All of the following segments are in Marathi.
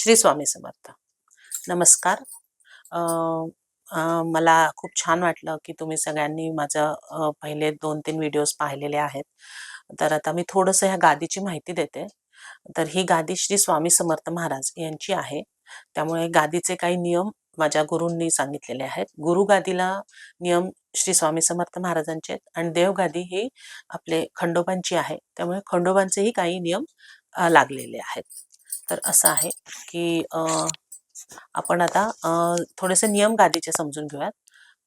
श्री स्वामी समर्थ. नमस्कार. मला खूप छान वाटलं की तुम्ही सगळ्यांनी माझं पहिले दोन तीन व्हिडिओज पाहिलेले आहेत. तर आता मी थोडंसं ह्या गादीची माहिती देते. तर ही गादी श्री स्वामी समर्थ महाराज यांची आहे. त्यामुळे गादीचे काही नियम माझ्या गुरूंनी सांगितलेले आहेत. गुरु गादीला नियम श्री स्वामी समर्थ महाराजांचे आहेत आणि देवगादी ही आपले खंडोबांची आहे. त्यामुळे खंडोबांचेही काही नियम लागलेले आहेत. तर असं आहे की आपण आता थोडेसे नियम गादीचे समजून घेऊयात.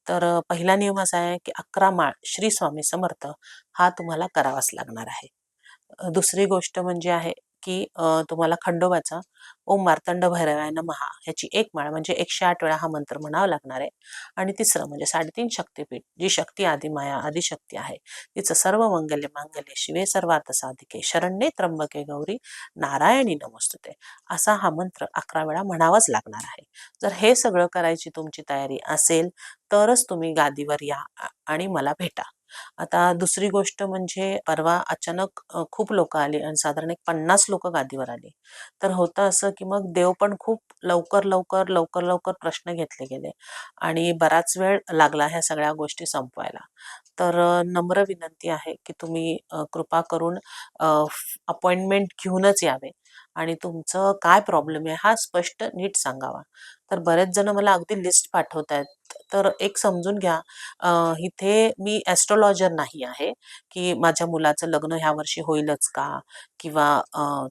तर पहिला नियम असा आहे की अकरा माळ श्री स्वामी समर्थ हा तुम्हाला करावाच लागणार आहे. दुसरी गोष्ट म्हणजे आहे की तुम्हाला खंडोबाचा ओम मार्तंड भैरवाय महा ह्याची एक माळ म्हणजे एकशे आठ वेळा हा मंत्र म्हणावा लागणार आहे. आणि तिसरं म्हणजे साडेतीन शक्तीपीठ जी शक्ती आदिमाया आदिशक्ती आहे तिचं सर्व मंगल्य मांगल्य शिवे सर्वार्थ साधिके शरण्ये त्र्यंबके गौरी नारायणी नमस्तुते. असा हा मंत्र अकरा वेळा म्हणावाच लागणार आहे. जर हे सगळं करायची तुमची तयारी असेल तरच तुम्ही गादीवर या आणि मला भेटा. आता दुसरी गोष्ट म्हणजे परवा अचानक खूप लोक आली आणि साधारण एक पन्नास लोक गादीवर आली. तर होतं असं की मग देव पण खूप लवकर लवकर लवकर लवकर प्रश्न घेतले गेले आणि बराच वेळ लागला ह्या सगळ्या गोष्टी संपवायला. तर नम्र विनंती आहे की तुम्ही कृपा करून अपॉइंटमेंट घेऊनच यावे. आणि तुमचं काय प्रॉब्लेम आहे हा स्पष्ट नीट सांगावा. तर बरेच जण मला अगदी लिस्ट पाठवत आहेत तर एक समजून घ्या इथे मी ॲस्ट्रॉलॉजर नाही आहे की माझ्या मुलाचं लग्न ह्या वर्षी होईलच का? किंवा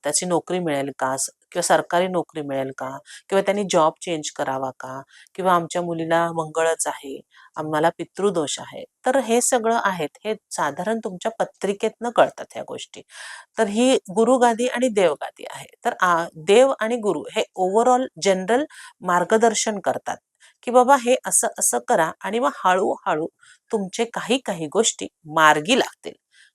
त्याची नोकरी मिळेल का? किंवा सरकारी नोकरी मिळेल का? किंवा त्यांनी जॉब चेंज करावा का? किंवा आमच्या मुलीला मंगळच आहे आम्हाला पितृदोष आहे. तर हे सगळं आहेत. हे साधारण तुमच्या पत्रिकेतनं कळतात ह्या गोष्टी. तर ही गुरुगादी आणि देवगादी आहे. तर आ- देव आणि गुरु हे ओव्हरऑल जनरल मार्गदर्शन करतात. की बाबा हे असं असं करा आणि मग हळूहळू तुमचे काही काही गोष्टी मार्गी लागतील.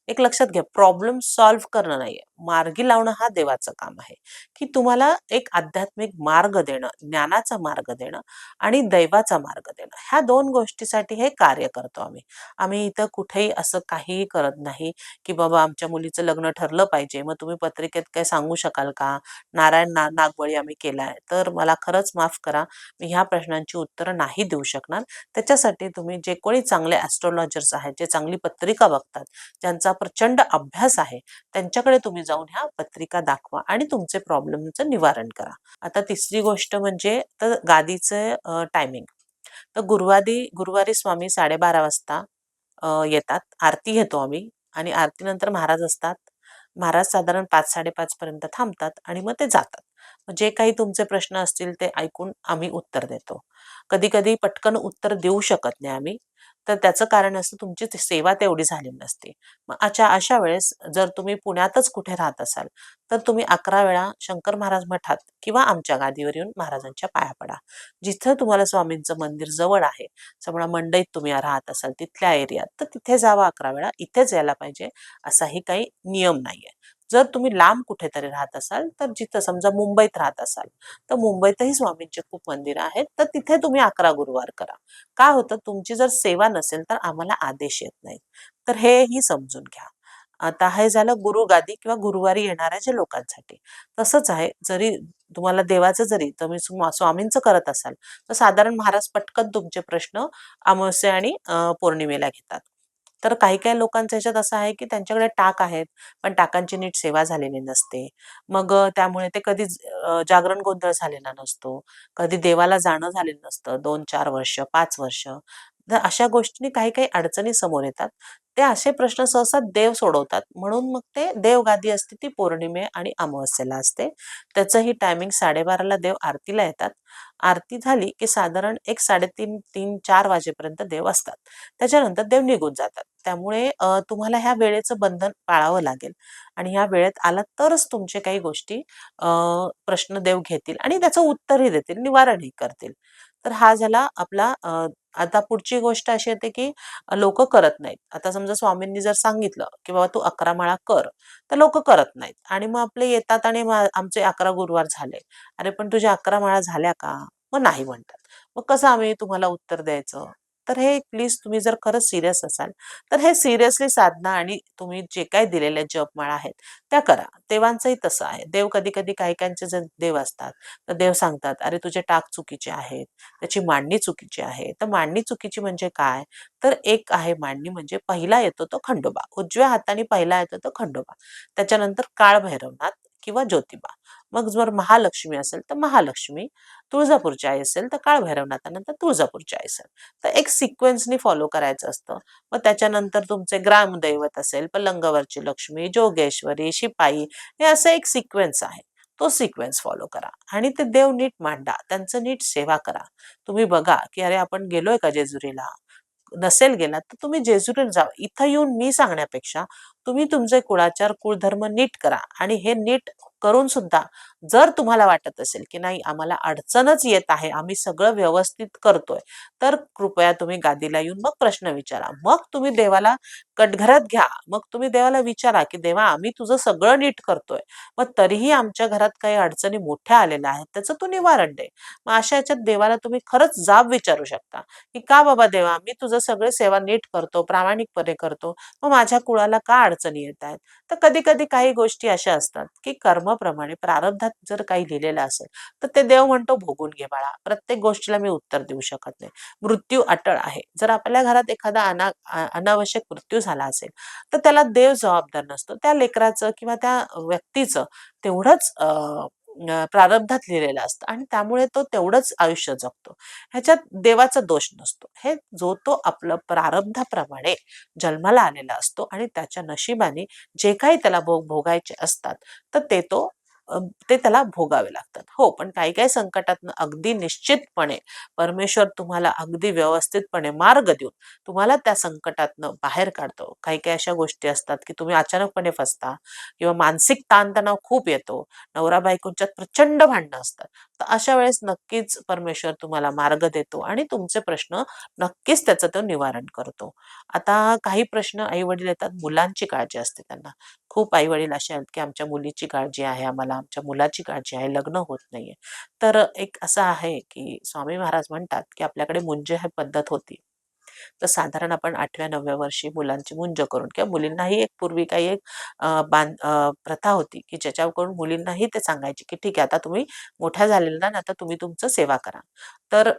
एक लक्षात घ्या प्रॉब्लेम सॉल्व्ह करणं नाहीये. मार्गी लावणं हा देवाचं काम आहे. की तुम्हाला एक आध्यात्मिक मार्ग देणं ज्ञानाचा मार्ग देणं आणि दैवाचा मार्ग देणं. ह्या दोन गोष्टीसाठी हे कार्य करतो आम्ही. आम्ही इथं कुठेही असं काहीही करत नाही की बाबा आमच्या मुलीचं लग्न ठरलं पाहिजे. मग तुम्ही पत्रिकेत काय सांगू शकाल का? नारायण ना नागबळी आम्ही केलाय. तर मला खरंच माफ करा. मी ह्या प्रश्नांची उत्तरं नाही देऊ शकणार. त्याच्यासाठी तुम्ही जे कोणी चांगले ॲस्ट्रॉलॉजर्स आहेत जे चांगली पत्रिका बघतात ज्यांचा प्रचंड अभ्यास आहे त्यांच्याकडे तुम्ही जाऊन ह्या पत्रिका दाखवा आणि तुमचे प्रॉब्लेमचं निवारण करा. आता तिसरी गोष्ट म्हणजे तर गादीचं टायमिंग तर गुरुवारी गुरुवारी स्वामी साडेबारा वाजता येतात. आरती घेतो आम्ही आणि आरतीनंतर महाराज असतात. महाराज साधारण पाच साडेपाच पर्यंत थांबतात आणि मग ते जातात. जे काही तुमचे प्रश्न असतील ते ऐकून आम्ही उत्तर देतो. कधी कधी पटकन उत्तर देऊ शकत नाही आम्ही. तर त्याचं कारण असतं तुमची ती सेवा तेवढी झाली नसते. मग अच्छा अशा वेळेस जर तुम्ही पुण्यातच कुठे राहत असाल तर तुम्ही अकरा वेळा शंकर महाराज मठात किंवा आमच्या गादीवर येऊन महाराजांच्या पाया पडा. जिथं तुम्हाला स्वामींचं मंदिर जवळ आहे समजा मंडईत तुम्ही राहत असाल तिथल्या एरियात तर तिथे जावा अकरा वेळा. इथेच यायला पाहिजे असाही काही नियम नाहीये. जर तुम्ही लांब कुठेतरी राहत असाल तर जिथं समजा मुंबईत राहत असाल तर मुंबईतही स्वामींचे खूप मंदिर आहेत तर तिथे तुम्ही अकरा गुरुवार करा. काय होतं? तुमची जर सेवा नसेल तर आम्हाला आदेश येत नाहीत. तर हेही समजून घ्या. आता हे झालं गुरुगादी किंवा गुरुवारी येणाऱ्या जे लोकांसाठी. तसंच आहे जरी तुम्हाला देवाचं जरी तुम्ही स्वामींचं करत असाल तर साधारण महाराज पटकन तुमचे प्रश्न अमावस्या आणि पौर्णिमेला घेतात. तर काही काही लोकांचं ह्याच्यात असं आहे की त्यांच्याकडे टाक आहेत पण टाकांची नीट सेवा झालेली नसते. मग त्यामुळे ते कधी जागरण गोंधळ झालेला नसतो. कधी देवाला जाणं झालेलं नसतं दोन चार वर्ष पाच वर्ष. तर अशा गोष्टींनी काही काही अडचणी समोर येतात. ते असे प्रश्न सहसा देव सोडवतात. म्हणून मग ते देवगादी असते ती पौर्णिमे आणि अमावस्येला असते. त्याचंही टायमिंग साडेबाराला देव आरतीला येतात. आरती झाली की साधारण एक साडेतीन तीन चार वाजेपर्यंत देव असतात. त्याच्यानंतर देव निघून जातात. त्यामुळे तुम्हाला ह्या वेळेचं बंधन पाळावं लागेल. आणि ह्या वेळेत आला तरच तुमचे काही गोष्टी प्रश्न देव घेतील आणि त्याचं उत्तरही देतील निवारणही करतील. तर हा झाला आपला आता पुढची गोष्ट अशी येते की लोक करत नाहीत. आता समजा स्वामींनी जर सांगितलं की बाबा तू अकरा माळा कर तर लोक करत नाहीत. आणि मग आपले येतात आणि आमचे अकरा गुरुवार झाले. अरे पण तुझ्या अकरा माळा झाल्या का? मग नाही म्हणतात. मग कसं आम्ही तुम्हाला उत्तर द्यायचं? तर हे प्लीज तुम्ही जर खरंच सिरियस असाल तर हे सिरियसली साधना आणि तुम्ही जे काही दिलेल्या जपमाळा आहेत त्या करा. देवांचंही तसं आहे. देव कधी कधी काही काहींचे जर देव असतात तर देव सांगतात अरे तुझे टाक चुकीचे आहेत त्याची मांडणी चुकीची आहे. तर मांडणी चुकीची म्हणजे काय? तर एक आहे मांडणी म्हणजे पहिला येतो तो खंडोबा. उजव्या हाताने पहिला येतो तो खंडोबा. त्याच्यानंतर काळ भैरवनाथ किंवा ज्योतिबा. मग जर महालक्ष्मी असेल तर महालक्ष्मी. तुळजापूरची आई असेल तर काळ भैरवनाथानंतर तुळजापूरची आई असेल. तर एक सिक्वेन्सनी फॉलो करायचं असतं. मग त्याच्यानंतर तुमचे ग्रामदैवत असेल पलंगावरची लक्ष्मी जोगेश्वरी शिपाई हे असं एक सिक्वेन्स आहे. तो सिक्वेन्स फॉलो करा. आणि ते देव नीट मांडा. त्यांचं नीट सेवा करा. तुम्ही बघा की अरे आपण गेलोय का जेजुरीला? नसेल गेलात तर तुम्ही जेजुरीला जा इथं येऊन मी सांगण्यापेक्षा तुम्ही तुमचे कुळाचार कुळधर्म नीट करा. आणि हे नीट करून सुद्धा जर तुम्हाला वाटत असेल की नाही आम्हाला अडचणच येत आहे आम्ही सगळं व्यवस्थित करतोय तर कृपया तुम्ही गादीला येऊन मग प्रश्न विचारा. मग तुम्ही देवाला कटघरात घ्या. मग तुम्ही देवाला विचारा की देवा आम्ही तुझं सगळं नीट करतोय. मग तरीही आमच्या घरात काही अडचणी मोठ्या आलेल्या आहेत त्याचं तू निवारण दे. मग अशा याच्यात देवाला तुम्ही खरंच जाब विचारू शकता की का बाबा देवा मी तुझं सगळे सेवा नीट करतो प्रामाणिकपणे करतो. मग माझ्या कुळाला का अडचण येत आहेत तर कधी कधी काही गोष्टी अशा असतात की कर्मप्रमाणे प्रारब्धात जर काही लिहिलेलं असेल तर ते देव म्हणतो भोगून घे बाळा. प्रत्येक गोष्टीला मी उत्तर देऊ शकत नाही. मृत्यू अटळ आहे. जर आपल्या घरात एखादा अना अनावश्यक मृत्यू झाला असेल तर त्याला देव जबाबदार नसतो. त्या लेकराचं किंवा त्या व्यक्तीचं तेवढंच अं, प्रारब्धात लिहिलेलं असतं आणि त्यामुळे तो तेवढंच आयुष्य जगतो. ह्याच्यात देवाचा दोष नसतो. हे जो तो आपलं प्रारब्धाप्रमाणे जन्माला आलेला असतो आणि त्याच्या नशिबाने जे काही त्याला भोग भोगायचे असतात तर ते तो ते त्याला भोगावे लागतात. हो पण काही काही संकटातनं अगदी निश्चितपणे परमेश्वर तुम्हाला अगदी व्यवस्थितपणे मार्ग देऊन तुम्हाला त्या संकटातनं बाहेर काढतो. काही काही अशा गोष्टी असतात की तुम्ही अचानकपणे फसता किंवा मानसिक ताणतणाव खूप येतो. नवरा बायकोंच्यात प्रचंड भांडणं असतात. तर अशा वेळेस नक्कीच परमेश्वर तुम्हाला मार्ग देतो आणि तुमचे प्रश्न नक्कीच त्याचं तो निवारण करतो. आता काही प्रश्न आई वडील येतात मुलांची काळजी असते त्यांना. खूप आई वडील असे आहेत की आमच्या मुलीची काळजी आहे आम्हाला आमच्या मुलाची काळजी आहे लग्न होत नाहीये. तर एक असं आहे की स्वामी महाराज म्हणतात की आपल्याकडे मुंज हे पद्धत होती. तर साधारण आपण आठव्या नवव्या वर्षी मुलांची मुंज करून किंवा मुलींनाही एक पूर्वी काही एक बांध प्रथा होती की ज्याच्याकडून मुलींनाही ते सांगायचे की ठीक आहे आता तुम्ही मोठ्या झालेल्या ना आता तुम्ही तुमचं सेवा करा. तर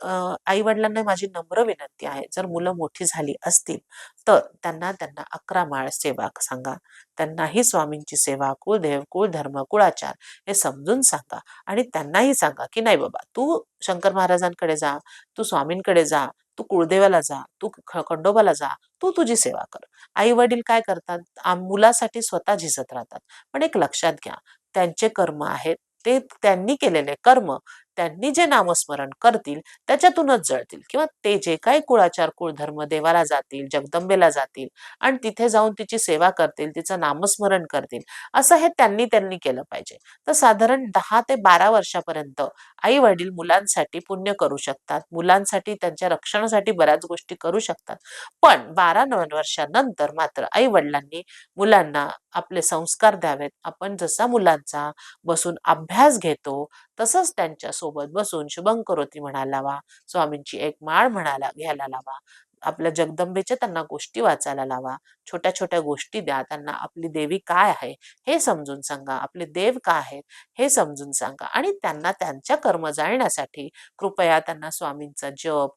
आई वडिलांना माझी नम्र विनंती आहे जर मुलं मोठी झाली असतील तर त्यांना त्यांना अकरा माळ सेवा सांगा. त्यांनाही स्वामींची सेवा कुळ देवकुळ कुळधर्म कुळाचार हे समजून सांगा आणि त्यांनाही सांगा की नाही बाबा तू शंकर महाराजांकडे जा तू स्वामींकडे जा तू कुळदेवाला जा तू खंडोबाला जा तू तुझी सेवा कर. आई वडील काय करतात? मुलासाठी स्वतः झिजत राहतात. पण एक लक्षात घ्या त्यांचे कर्म आहेत ते त्यांनी केलेले कर्म त्यांनी जे नामस्मरण करतील त्याच्यातूनच जळतील. किंवा ते जे काही कुळाचार कुळधर्म देवाला जातील जगदंबेला जातील आणि तिथे जाऊन तिची सेवा करतील तिचं नामस्मरण करतील असं हे त्यांनी त्यांनी केलं पाहिजे. तर साधारण दहा ते बारा वर्षापर्यंत आई वडील मुलांसाठी पुण्य करू शकतात. मुलांसाठी त्यांच्या रक्षणासाठी बऱ्याच गोष्टी करू शकतात. पण बारा नऊ वर्षानंतर मात्र आई वडिलांनी मुलांना आपले संस्कार द्यावेत. आपण जसा मुलांचा बसून अभ्यास घेतो तसंच त्यांच्यासोबत बसून शुभंकरोती म्हणायला लावा स्वामींची एक माळ म्हणायला घ्यायला लावा. आपल्या जगदंबेच्या त्यांना गोष्टी वाचायला लावा. छोट्या छोट्या गोष्टी द्या. त्यांना आपली देवी काय आहे हे समजून सांगा. आपले देव काय आहेत हे समजून सांगा. आणि त्यांना त्यांच्या कर्म जाळण्यासाठी कृपया त्यांना स्वामींचा जप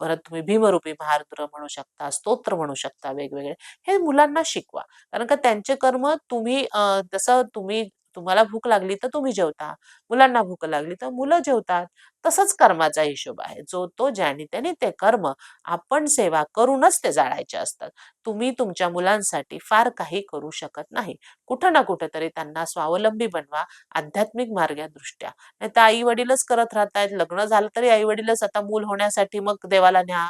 परत तुम्ही भीमरूपी महारुद्र म्हणू शकता स्तोत्र म्हणू शकता वेगवेगळे हे मुलांना शिकवा. कारण का त्यांचे कर्म तुम्ही जसं तुम्ही तुम्हाला भूक लागली तर तुम्ही जेवता. मुलांना भूक लागली तर मुलं जेवतात. तसंच कर्माचा हिशोब आहे. जो तो ज्याने त्याने ते कर्म आपण सेवा करूनच ते जाळायचे असतात. तुम्ही तुमच्या मुलांसाठी फार काही करू शकत नाही. कुठं ना कुठं तरी त्यांना स्वावलंबी बनवा. आध्यात्मिक मार्गादृष्ट्या. नाही तर आई वडीलच करत राहतायत. लग्न झालं तरी आई वडीलच आता मूल होण्यासाठी मग देवाला न्या.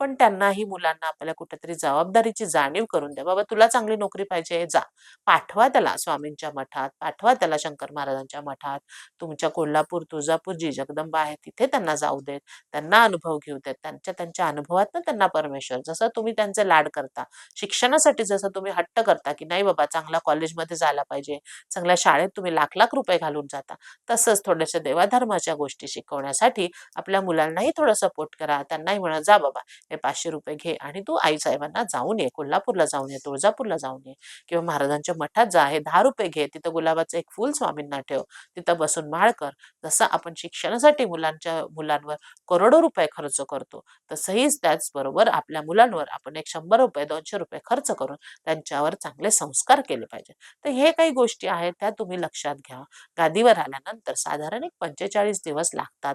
पण त्यांनाही मुलांना आपल्याला कुठेतरी जबाबदारीची जाणीव करून द्या. बाबा तुला चांगली नोकरी पाहिजे जा. पाठवा त्याला स्वामींच्या मठात पाठवा त्याला शंकर महाराजांच्या मठात. तुमच्या कोल्हापूर तुळजापूर जी जगदंबा आहे तिथे त्यांना जाऊ देत. त्यांना अनुभव घेऊ देत. त्यांच्या त्यांच्या अनुभवातनं त्यांना परमेश्वर जसं तुम्ही त्यांचे लाड करता. शिक्षणासाठी जसं तुम्ही हट्ट करता की नाही बाबा चांगल्या कॉलेजमध्ये जायला पाहिजे. चांगल्या शाळेत तुम्ही लाख लाख रुपये घालून जाता. तसंच थोड्याशा देवाधर्माच्या गोष्टी शिकवण्यासाठी आपल्या मुलांनाही थोडं सपोर्ट करा. त्यांनाही म्हणा जा बाबा हे पाचशे रुपये घे आणि तू आईसाहेबांना जाऊन ये कोल्हापूरला जाऊन ये तुळजापूरला जाऊन ये किंवा महाराजांच्या मठात जा हे दहा रुपये घे तिथं गुलाबाचं एक फुल स्वामींना ठेव तिथं बसून माळ कर जसं आपण शिक्षणासाठी मुलांच्या मुलांवर करोडो रुपये खर्च करतो तसंही त्याचबरोबर आपल्या मुलांवर आपण एक शंभर रुपये दोनशे रुपये खर्च करून त्यांच्यावर चांगले संस्कार केले पाहिजे. तर हे काही गोष्टी आहेत त्या तुम्ही लक्षात घ्या. गादीवर आल्यानंतर साधारण एक पंचेचाळीस दिवस लागतात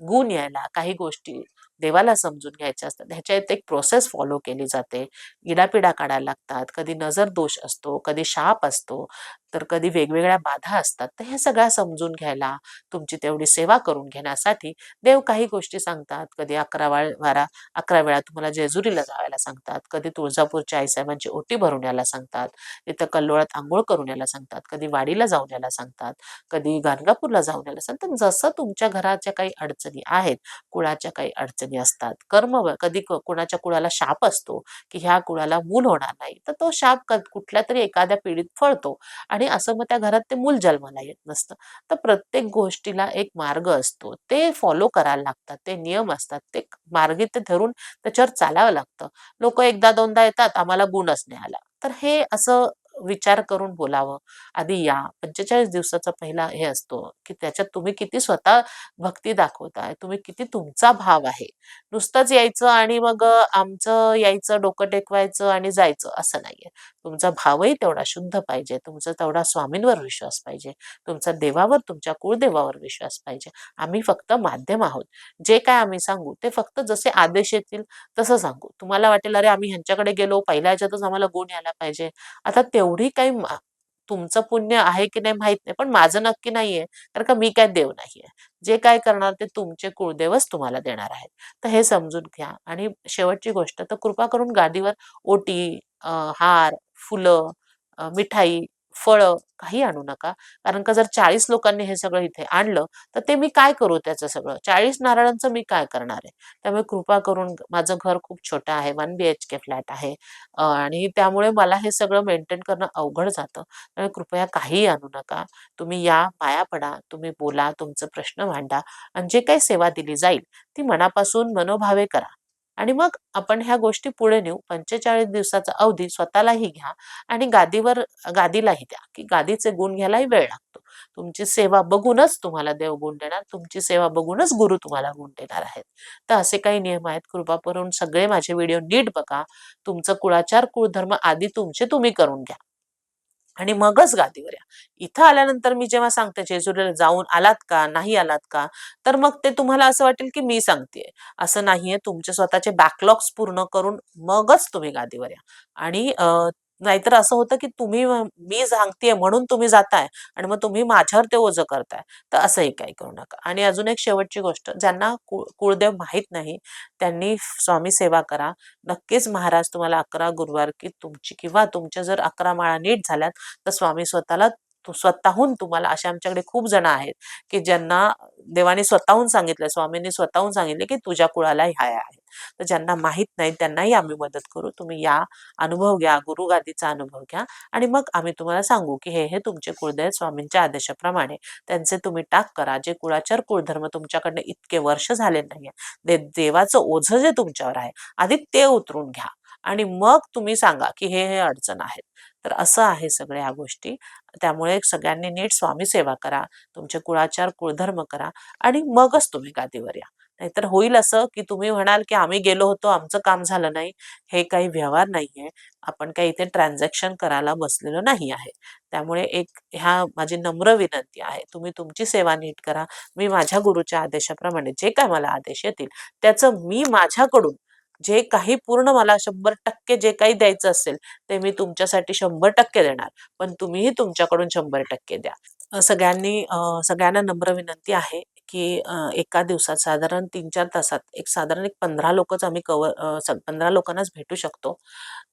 गुण यायला काही गोष्टी देवाला समजून घ्यायचे असतात. ह्याच्यात एक प्रोसेस फॉलो केली जाते. इडापिडा काढायला लागतात. कधी नजर दोष असतो कधी शाप असतो. तर कधी वेगवेगळ्या बाधा असतात तर हे सगळ्या समजून घ्यायला तुमची तेवढी सेवा करून घेण्यासाठी देव काही गोष्टी सांगतात. कधी अकरा वाळ वारा अकरा वेळा तुम्हाला जेजुरीला जायला सांगतात. कधी तुळजापूरच्या आईसाहेबांची ओटी भरून यायला सांगतात. तिथं कल्लोळात आंघोळ करून यायला सांगतात. कधी वाडीला जाऊन यायला सांगतात. कधी गाणगापूरला जाऊन यायला सांगतात. जसं तुमच्या घराच्या काही अडचणी आहेत कुळाच्या काही अडचणी असतात. कर्म कधी कुणाच्या कुळाला शाप असतो की ह्या कुळाला मूल होणार नाही तर तो शाप कुठल्या तरी एखाद्या पिढीत फळतो. आणि असं मग त्या घरात ते मूल जन्माला येत नसतं. तर प्रत्येक गोष्टीला एक मार्ग असतो. ते फॉलो करायला लागतात ते नियम असतात ते मार्गी ते धरून त्याच्यावर चालावं लागतं. लोक एकदा दोनदा येतात आम्हाला गुणच नाही आला. तर हे असं विचार करून बोलावं. आधी या. पंचेचाळीस दिवसाचा पहिला हे असतो की त्याच्यात तुम्ही किती स्वतः भक्ती दाखवताय तुम्ही किती तुमचा भाव आहे. नुसतंच यायचं आणि मग आमचं यायचं डोकं टेकवायचं आणि जायचं असं नाहीये. तुमचा भावही तेवढा शुद्ध पाहिजे. तुमचा तेवढा स्वामींवर विश्वास पाहिजे. तुमचा देवावर तुमच्या कुळदेवावर विश्वास पाहिजे. आम्ही फक्त माध्यम आहोत. जे काय आम्ही सांगू ते फक्त जसे आदेश येतील तसं सांगू. तुम्हाला वाटेल अरे आम्ही ह्यांच्याकडे गेलो पहिल्या ह्याच्यातच आम्हाला गुण यायला पाहिजे. आता तेवढी काही तुमचं पुण्य आहे की नाही माहीत नाही. पण माझं नक्की नाहीये कारण का मी काय देव नाहीये. जे काय करणार ते तुमचे कुळदेवच तुम्हाला देणार आहेत. तर हे समजून घ्या. आणि शेवटची गोष्ट तर कृपा करून गादीवर ओटी हार फुलं मिठाई फळं काही आणू नका. कारण का जर चाळीस लोकांनी हे सगळं इथे आणलं तर ते मी काय करू त्याचं सगळं? चाळीस नारळांचं मी काय करणार आहे? त्यामुळे कृपा करून माझं घर खूप छोटं आहे one B H K flat आहे. आणि त्यामुळे मला हे सगळं मेंटेन करणं अवघड जातं. त्यामुळे कृपया काहीही आणू नका. तुम्ही या पाया पडा तुम्ही बोला तुमचं प्रश्न मांडा आणि जे काही सेवा दिली जाईल ती मनापासून मनोभावे करा. आणि मग आपण ह्या गोष्टी पुढे नेऊ. पंचेचाळीस दिवसाचा अवधी स्वतःलाही घ्या आणि गादीवर गादीलाही द्या की गादीचे गुण घ्यायलाही वेळ लागतो. तुमची सेवा बघूनच तुम्हाला देव गुण देणार. तुमची सेवा बघूनच गुरु तुम्हाला गुण देणार आहेत. तर असे काही नियम आहेत. कृपा करून सगळे माझे व्हिडिओ नीट बघा. तुमचं कुळाचार कुळधर्म आधी तुमचे तुम्ही करून घ्या. आणि मगच गादीवर या. इथं आल्यानंतर मी जेव्हा सांगते जेजुरीला जाऊन आलात का? नाही आलात का? तर मग ते तुम्हाला असं वाटेल की मी सांगतेय. असं नाहीये तुमचे स्वतःचे बॅकलॉग्स पूर्ण करून मगच तुम्ही गादीवर या. आणि नाहीतर असं होतं की तुम्ही मी सांगतेय म्हणून तुम्ही जाताय आणि मग तुम्ही माझ्यावर ते ओझं करताय. तर असंही काही करू नका. आणि अजून एक शेवटची गोष्ट ज्यांना कुळ कुळदेव माहीत नाही त्यांनी स्वामी सेवा करा. नक्कीच महाराज तुम्हाला अकरा गुरुवार की तुमची किंवा तुमच्या जर अकरा माळा नीट झाल्यात तर स्वामी स्वतःला स्वतःहून तुम्हाला असे आमच्याकडे खूप जण आहेत की ज्यांना देवाने स्वतःहून सांगितलं स्वामींनी स्वतःहून सांगितले की तुझ्या कुळाला ह्या आहेत. तर ज्यांना माहीत नाही त्यांनाही आम्ही मदत करू. तुम्ही या अनुभव घ्या गुरुगादीचा अनुभव घ्या. आणि मग आम्ही तुम्हाला सांगू की हे हे तुमचे कुळदैव स्वामींच्या आदेशाप्रमाणे. त्यांचे तुम्ही टाक करा. जे कुळाचार कुळधर्म तुमच्याकडनं इतके वर्ष झाले नाहीये. दे देवाचं ओझं जे तुमच्यावर आहे आधी ते उतरून घ्या. आणि मग तुम्ही सांगा की हे हे अडचण आहेत. तर असं आहे सगळ्या ह्या गोष्टी. त्यामुळे सगळ्यांनी नीट स्वामी सेवा करा तुमचे कुळाचार कुळधर्म करा आणि मगच तुम्ही गादीवर या. नाहीतर होईल असं की तुम्ही म्हणाल की आम्ही गेलो होतो आमचं काम झालं नाही. हे काही व्यवहार नाहीये. आपण काही इथे ट्रान्झॅक्शन करायला बसलेलो नाही आहे. त्यामुळे एक ह्या माझी नम्र विनंती आहे तुम्ही तुमची सेवा नीट करा. मी माझ्या गुरुच्या आदेशाप्रमाणे जे काय मला आदेश येतील त्याचं मी माझ्याकडून जे काही पूर्ण मला शंभर टक्के जे काही द्यायचं असेल ते मी तुमच्यासाठी शंभर टक्के देणार पण तुम्हीही तुमच्याकडून शंभर टक्के द्या सगळ्यांनी सगळ्यांना नम्र विनंती आहे की एका दिवसात साधारण 3-4 तासात एक साधारण एक 15 लोकच आम्ही कव्हर पंधरा लोकांनाच भेटू शकतो.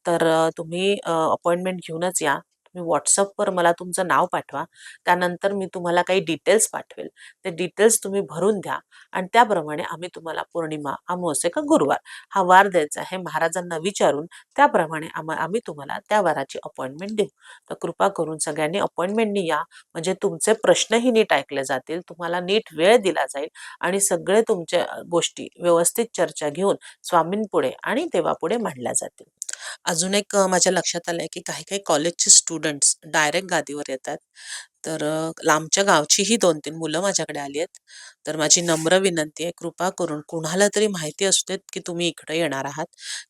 तर तुम्ही अपॉइंटमेंट घेऊनच या. तुम्ही व्हॉट्सअपवर मला तुमचं नाव पाठवा. त्यानंतर मी तुम्हाला काही डिटेल्स पाठवेल. ते डिटेल्स तुम्ही भरून द्या आणि त्याप्रमाणे आम्ही तुम्हाला पौर्णिमा, अमावस्या का गुरुवार हा वार द्यायचा आहे महाराजांना विचारून त्याप्रमाणे आम्हा आम्ही तुम्हाला त्या वाराची अपॉइंटमेंट देऊ. तर कृपा करून सगळ्यांनी अपॉइंटमेंटनी या म्हणजे तुमचे प्रश्नही नीट ऐकले जातील, तुम्हाला नीट वेळ दिला जाईल आणि सगळे तुमच्या गोष्टी व्यवस्थित चर्चा घेऊन स्वामींपुढे आणि देवापुढे मांडल्या जातील. अजून एक अ, माझ्या लक्षात आलंय की काही-काही कॉलेजचे स्टुडंट्स डायरेक्ट गादीवर येतात. तर अ, लांबच्या गावचीही 2-3 मुलं माझ्याकडे आली आहेत. तर माझी नम्र विनंती आहे कृपा करून कुणाला तरी माहिती असू देत की तुम्ही इकडे येणार आहात.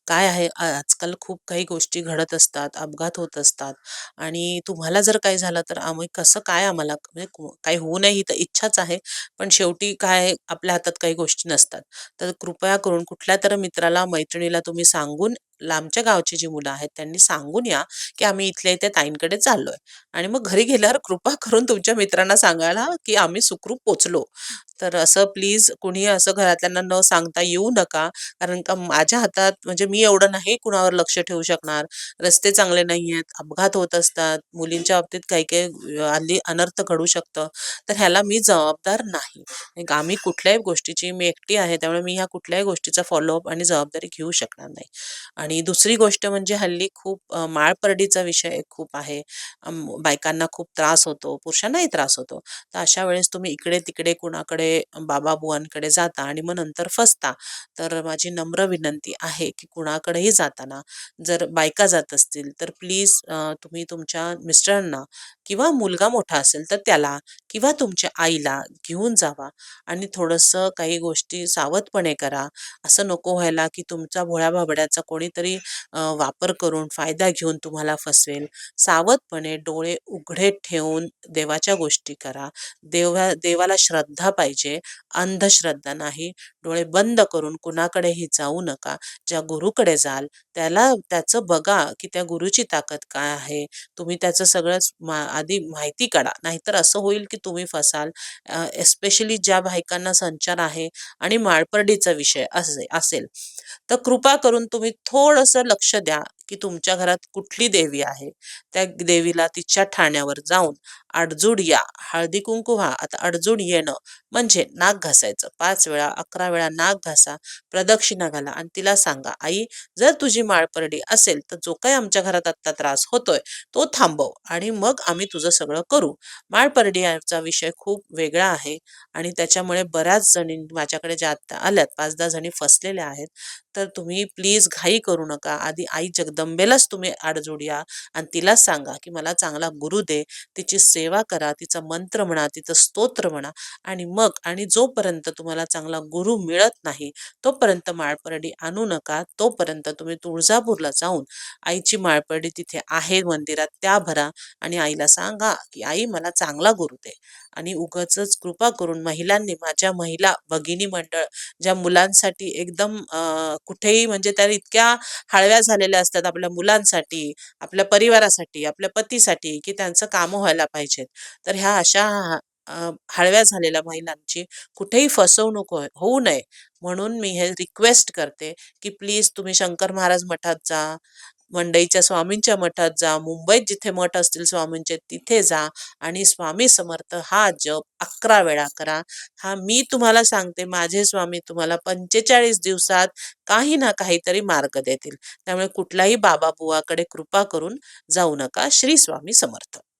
काय आहे आ आजकाल खूप काही गोष्टी घडत असतात, अपघात होत असतात आणि तुम्हाला जर काही झालं तर आम्ही कसं काय आम्हाला म्हणजे को काही होऊ नये ही तर इच्छाच आहे. पण शेवटी काय आपल्या हातात काही गोष्टी नसतात. तर कृपया करून कुठल्यातरी मित्राला, मैत्रिणीला तुम्ही सांगून लांबच्या गावची जी मुलं आहेत त्यांनी सांगून या की आम्ही इथल्या इथे ताईंकडे चाललोय. आणि मग घरी गेल्यावर कृपा करून तुमच्या मित्रांना सांगायला की आम्ही सुखरूप पोचलो. तर असं प्लीज कुणी असं घरातल्यांना न सांगता येऊ नका. कारण का माझ्या हातात म्हणजे मी एवढं नाही कुणावर लक्ष ठेवू शकणार. रस्ते चांगले नाहीयेत, अपघात होत असतात, मुलींच्या बाबतीत काही-काही हल्ली अनर्थ घडू शकतं. तर ह्याला मी जबाबदार नाही. आम्ही कुठल्याही गोष्टीची मी एकटी आहे त्यामुळे मी ह्या कुठल्याही गोष्टीचा फॉलोअप आणि जबाबदारी घेऊ शकणार नाही. आणि दुसरी गोष्ट म्हणजे हल्ली खूप माळपरडीचा विषय खूप आहे. बायकांना खूप त्रास होतो, पुरुषांनाही त्रास होतो. तर अशा वेळेस तुम्ही इकडे-तिकडे कुणाकडे बाबा-बुवांकडे जाता आणि मग नंतर फसता. तर माझी नम्र विनंती आहे की कुणाकडेही जाताना जर बायका जात असतील तर प्लीज तुम्ही तुमच्या मिस्टरांना किंवा मुलगा मोठा असेल तर त्याला किंवा तुमच्या आईला घेऊन जावा आणि थोडंसं काही गोष्टी सावधपणे करा. असं नको व्हायला की तुमचा भोळ्या-भाबड्याचा कोणीतरी वापर करून फायदा घेऊन तुम्हाला फसवेल. सावधपणे डोळे उघडे ठेवून देवाच्या गोष्टी करा. देवा देवाला श्रद्धा पाहिजे, अंधश्रद्धा नाही. डोळे बंद करून कुणाकडेही जाऊ नका. ज्या गुरुकडे जाल त्याला त्याचं बघा की त्या गुरुची ताकद काय आहे. तुम्ही त्याचं सगळंच मा आधी माहिती काढा. नाहीतर असं होईल की तुम्ही फसाल. एस्पेशली ज्या बायकांना संचार आहे आणि माळपरडीचा विषय असे असेल तर कृपा करून तुम्ही थोडंसं लक्ष द्या की तुमच्या घरात कुठली देवी आहे. त्या देवीला तिच्या ठाण्यावर जाऊन अडजूड या, हळदी-कुंकू व्हा. आता अडजूड येणं म्हणजे नाक घासायचं. पाच वेळा, 11 वेळा नाक घासा, प्रदक्षिणा घाला आणि तिला सांगा, "आई जर तुझी माळपरडी असेल तर जो काही आमच्या घरात आत्ता त्रास होतोय तो थांबव आणि मग आम्ही तुझं सगळं करू." माळपरडीचा विषय खूप वेगळा आहे आणि त्याच्यामुळे बऱ्याच जणी माझ्याकडे ज्या आत्ता आल्यात 5-10 जणी फसलेल्या आहेत. तर तुम्ही प्लीज घाई करू नका. आधी आई जगदंबेलाच तुम्ही आडजोडया आणि तिलाच सांगा की मला चांगला गुरु दे. तिची सेवा करा, तिचा मंत्र म्हणा, तिचं स्तोत्र म्हणा आणि मग आणि जोपर्यंत तुम्हाला चांगला गुरु मिळत नाही तोपर्यंत माळपरडी आणू नका. तोपर्यंत तुम्ही तुळजापूरला जाऊन आईची माळपरडी तिथे आहे मंदिरात त्या भरा आणि आईला सांगा की "आई मला चांगला गुरु दे." आणि उगाचच कृपा करून महिलांनी माझ्या महिला भगिनी मंडळ ज्या मुलांसाठी एकदम कुठेही म्हणजे त्या इतक्या हळव्या झालेल्या असतात आपल्या मुलांसाठी, आपल्या परिवारासाठी, आपल्या पतीसाठी की त्यांचं कामं व्हायला पाहिजेत. तर ह्या अशा हळव्या झालेल्या महिलांची कुठेही फसवणूक हो होऊ नये म्हणून मी हे रिक्वेस्ट करते की प्लीज तुम्ही शंकर महाराज मठात जा, मंडईच्या स्वामींच्या मठात जा, मुंबईत जिथे मठ असतील स्वामींचे तिथे जा आणि स्वामी समर्थ हा जप 11 वेळा करा. हा मी तुम्हाला सांगते माझे स्वामी तुम्हाला 45 दिवसात काही ना काहीतरी मार्ग देतील. त्यामुळे कुठलाही बाबा-बुवाकडे कृपा करून जाऊ नका. श्री स्वामी समर्थ.